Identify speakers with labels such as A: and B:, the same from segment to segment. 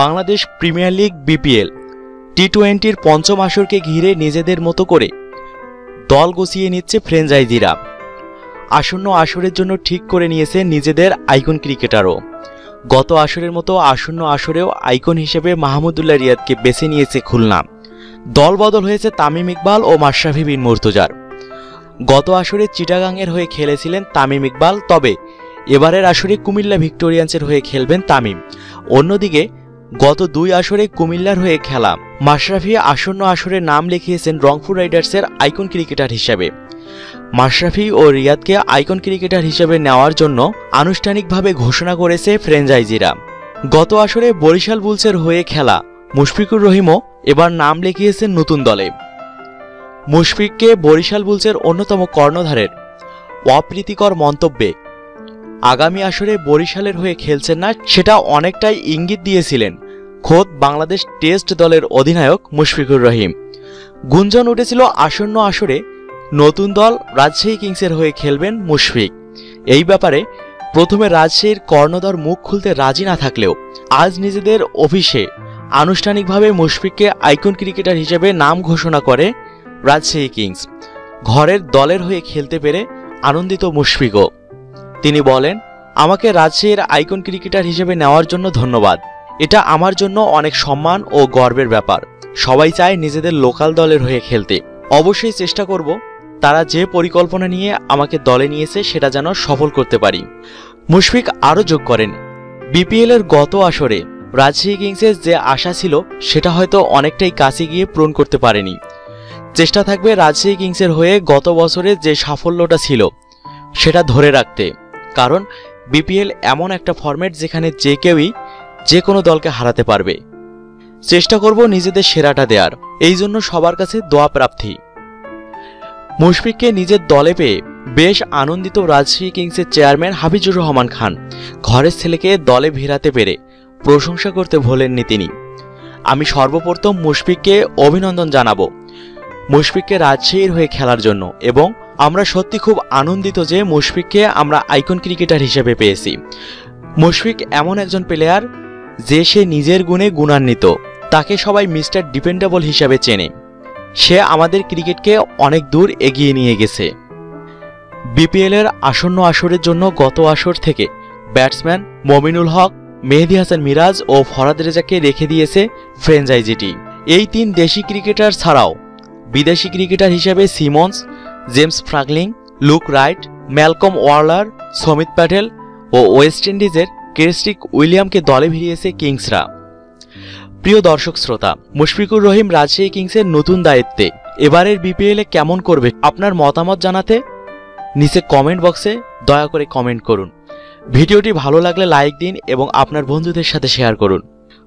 A: Bangladesh premier league BPL T টোয়েন্টির পঞ্চম আসরকে ঘিরে নিজেদের মতো করে দল গুছিয়ে নিচ্ছে ফ্রেঞ্চাইজিরা। আসন্ন আসরের জন্য ঠিক করে নিয়েছে নিজেদের আইকন ক্রিকেটারও। গত আসরের মতো আসন্ন আসরেও আইকন হিসেবে মাহমুদুল্লাহ রিয়াদকে বেছে নিয়েছে খুলনা। দল বদল হয়েছে তামিম ইকবাল ও মাশরাফি বিন মুর্তজার। গত আসরে চিটাগাংয়ের হয়ে খেলেছিলেন তামিম ইকবাল, তবে এবারের আসরে কুমিল্লা ভিক্টোরিয়ান্সের হয়ে খেলবেন তামিম। অন্যদিকে গত দুই আসরে কুমিল্লার হয়ে খেলা। মাশরাফি আসন্ন আসরে নাম লিখিয়েছেন রংপুর রাইডার্সের আইকন ক্রিকেটার হিসেবে। মাশরাফি ও রিয়াদকে আইকন ক্রিকেটার হিসেবে নেওয়ার জন্য আনুষ্ঠানিকভাবে ঘোষণা করেছে ফ্রেঞ্চাইজিরা গত আসরে বরিশাল বুলসের হয়ে খেলা। মুশফিকুর রহিমও এবার নাম লিখিয়েছেন নতুন দলে। মুশফিককে বরিশাল বুলসের অন্যতম কর্ণধারের অপ্রীতিকর মন্তব্যে আগামী আসরে বরিশালের হয়ে খেলছেন না, সেটা অনেকটাই ইঙ্গিত দিয়েছিলেন খোদ বাংলাদেশ টেস্ট দলের অধিনায়ক মুশফিকুর রহিম। গুঞ্জন উঠেছিল আসন্ন আসরে নতুন দল রাজশাহী কিংসের হয়ে খেলবেন মুশফিক। এই ব্যাপারে প্রথমে রাজশাহীর কর্ণধর মুখ খুলতে রাজি না থাকলেও আজ নিজেদের অফিসে আনুষ্ঠানিকভাবে মুশফিককে আইকন ক্রিকেটার হিসেবে নাম ঘোষণা করে রাজশাহী কিংস। ঘরের দলের হয়ে খেলতে পেরে আনন্দিত মুশফিকও। তিনি বলেন, আমাকে রাজশাহীর আইকন ক্রিকেটার হিসেবে নেওয়ার জন্য ধন্যবাদ। এটা আমার জন্য অনেক সম্মান ও গর্বের ব্যাপার। সবাই চায় নিজেদের লোকাল দলের হয়ে খেলতে। অবশ্যই চেষ্টা করব। তারা যে পরিকল্পনা নিয়ে আমাকে দলে নিয়েছে সেটা যেন সফল করতে পারি। মুশফিক আরও যোগ করেন, বিপিএল এর গত আসরে রাজশাহী কিংসের যে আশা ছিল, সেটা হয়তো অনেকটাই কাছে গিয়ে পূরণ করতে পারেনি। চেষ্টা থাকবে রাজশাহী কিংসের হয়ে গত বছরের যে সাফল্যটা ছিল, সেটা ধরে রাখতে। কারণ বিপিএল এমন একটা ফরম্যাট যেখানে যে কেউই যে কোনো দলকে হারাতে পারবে। চেষ্টা করব নিজেদের সেরাটা দেওয়ার এই জন্য সবার কাছে দোয়া প্রার্থী। মুশফিককে নিজের দলে পেয়ে বেশ আনন্দিত রাজশাহী কিংসের চেয়ারম্যান হাফিজুর রহমান খান। ঘরের ছেলেকে দলে ভিড়াতে পেরে প্রশংসা করতে ভোলেননি তিনি। আমি সর্বপ্রথম মুশফিককে অভিনন্দন জানাব। মুশফিককে রাজশাহীর হয়ে খেলার জন্য এবং আমরা সত্যি খুব আনন্দিত যে মুশফিককে আমরা আইকন ক্রিকেটার হিসেবে পেয়েছি। মুশফিক এমন একজন প্লেয়ার যে সে নিজের গুণে গুণান্বিত। তাকে সবাই মিস্টার ডিপেন্ডেবল হিসাবে চেনে। সে আমাদের ক্রিকেটকে অনেক দূর এগিয়ে নিয়ে গেছে। বিপিএলের আসন্ন আসরের জন্য গত আসর থেকে ব্যাটসম্যান মমিনুল হক, মেহেদি হাসান মিরাজ ও ফরাদ রেজাকে রেখে দিয়েছে ফ্রেঞ্চাইজিটি এই তিন দেশি ক্রিকেটার ছাড়াও বিদেশি ক্রিকেটার হিসেবে Simmons James Franklin Luke Wright, Malcolm Waller, Samit Patel ও ওয়েস্ট ইন্ডিজের ক্রিস্টিক উইলিয়ামকে দলে ভিড়িয়েছে কিংসরা। প্রিয় দর্শক শ্রোতা, মুশফিকুর রহিম রাজশাহী কিংসের নতুন দায়িত্বে। এবারের বিপিএলে কেমন করবে আপনার মতামত জানাতে নিচে কমেন্ট বক্সে দয়া করে কমেন্ট করুন। ভিডিওটি ভালো লাগলে লাইক দিন এবং আপনার বন্ধুদের সাথে শেয়ার করুন।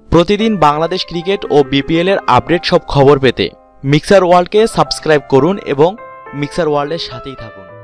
A: প্রতিদিন বাংলাদেশ ক্রিকেট ও বিপিএল এর আপডেট সব খবর পেতে মিক্সার ওয়ার্ল্ডকে সাবস্ক্রাইব করুন এবং মিক্সার ওয়ার্ল্ডের সাথেই থাকুন।